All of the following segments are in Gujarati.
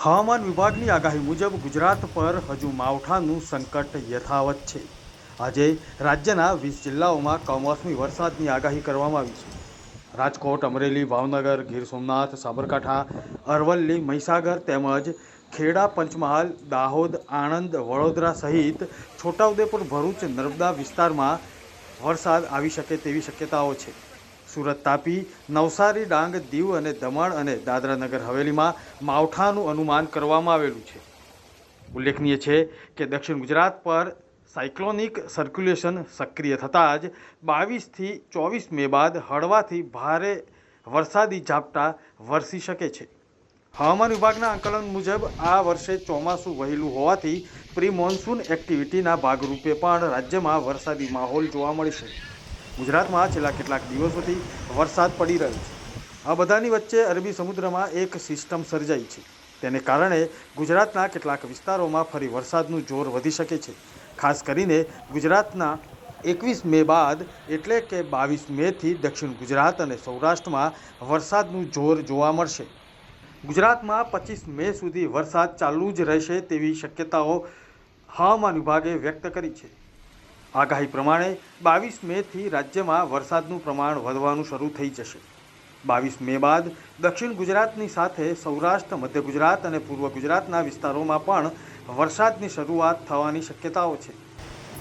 હવામાન વિભાગની આગાહી મુજબ ગુજરાત પર હજુ માવઠાનું સંકટ યથાવત છે. આજે રાજ્યના વીસ જિલ્લાઓમાં કમોસમી વરસાદની આગાહી કરવામાં આવી છે. રાજકોટ, અમરેલી, ભાવનગર, ગીર સોમનાથ, સાબરકાંઠા, અરવલ્લી, મહીસાગર તેમજ ખેડા, પંચમહાલ, દાહોદ, આણંદ, વડોદરા સહિત છોટાઉદેપુર, ભરૂચ, નર્મદા વિસ્તારમાં વરસાદ આવી શકે તેવી શક્યતાઓ છે. સુરત તાપી, નવસારી, ડાંગ, દીવ અને દમણ અને દાદરા નગર હવેલીમાં માવઠાનું અનુમાન કરવામાં આવેલું છે. ઉલ્લેખનીય છે કે દક્ષિણ ગુજરાત પર સાયક્લોનિક સર્ક્યુલેશન સક્રિય થતાં જ બાવીસથી ચોવીસ મે બાદ હળવાથી ભારે વરસાદી ઝાપટા વરસી શકે છે. હવામાન વિભાગના આંકલન મુજબ આ વર્ષે ચોમાસું વહેલું હોવાથી પ્રી મોન્સૂન એક્ટિવિટીના ભાગરૂપે પણ રાજ્યમાં વરસાદી માહોલ જોવા મળશે ગુજરાતમાં છેલ્લા કેટલાક દિવસોથી વરસાદ પડી રહ્યો છે. આ બધાની વચ્ચે અરબી સમુદ્રમાં એક સિસ્ટમ સર્જાઈ છે. તેને કારણે ગુજરાતના કેટલાક વિસ્તારોમાં ફરી વરસાદનું જોર વધી શકે છે. ખાસ કરીને ગુજરાતના એકવીસ મે બાદ એટલે કે બાવીસ મેથી દક્ષિણ ગુજરાત અને સૌરાષ્ટ્રમાં વરસાદનું જોર જોવા મળશે. ગુજરાતમાં પચીસ મે સુધી વરસાદ ચાલુ જ રહેશે તેવી શક્યતાઓ હવામાન વિભાગે વ્યક્ત કરી છે. આગાહી પ્રમાણે બાવીસ મેથી રાજ્યમાં વરસાદનું પ્રમાણ વધવાનું શરૂ થઈ જશે. બાવીસ મે બાદ દક્ષિણ ગુજરાતની સાથે સૌરાષ્ટ્ર, મધ્ય ગુજરાત અને પૂર્વ ગુજરાતના વિસ્તારોમાં પણ વરસાદની શરૂઆત થવાની શક્યતાઓ છે.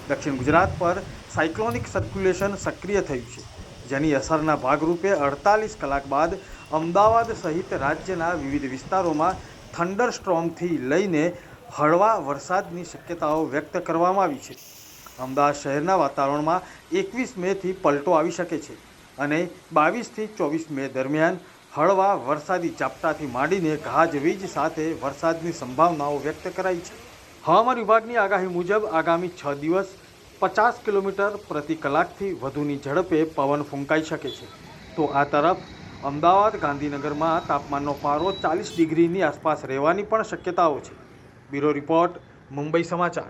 દક્ષિણ ગુજરાત પર સાયક્લોનિક સર્ક્યુલેશન સક્રિય થયું છે, જેની અસરના ભાગરૂપે અડતાલીસ કલાક બાદ અમદાવાદ સહિત રાજ્યના વિવિધ વિસ્તારોમાં થંડર સ્ટ્રોમથી લઈને હળવા વરસાદની શક્યતાઓ વ્યક્ત કરવામાં આવી છે. અમદાવાદ શહેરના વાતાવરણમાં એકવીસ મેથી પલટો આવી શકે છે અને બાવીસથી ચોવીસ મે દરમિયાન હળવા વરસાદી ઝાપટાથી માંડીને ગાજવીજ સાથે વરસાદની સંભાવનાઓ વ્યક્ત કરાઈ છે. હવામાન વિભાગની આગાહી મુજબ આગામી છ દિવસ પચાસ કિલોમીટર પ્રતિ કલાકથી વધુની ઝડપે પવન ફૂંકાઈ શકે છે. તો આ તરફ અમદાવાદ ગાંધીનગરમાં તાપમાનનો પારો ચાલીસ ડિગ્રીની આસપાસ રહેવાની પણ શક્યતાઓ છે. બ્યુરો રિપોર્ટ મુંબઈ સમાચાર.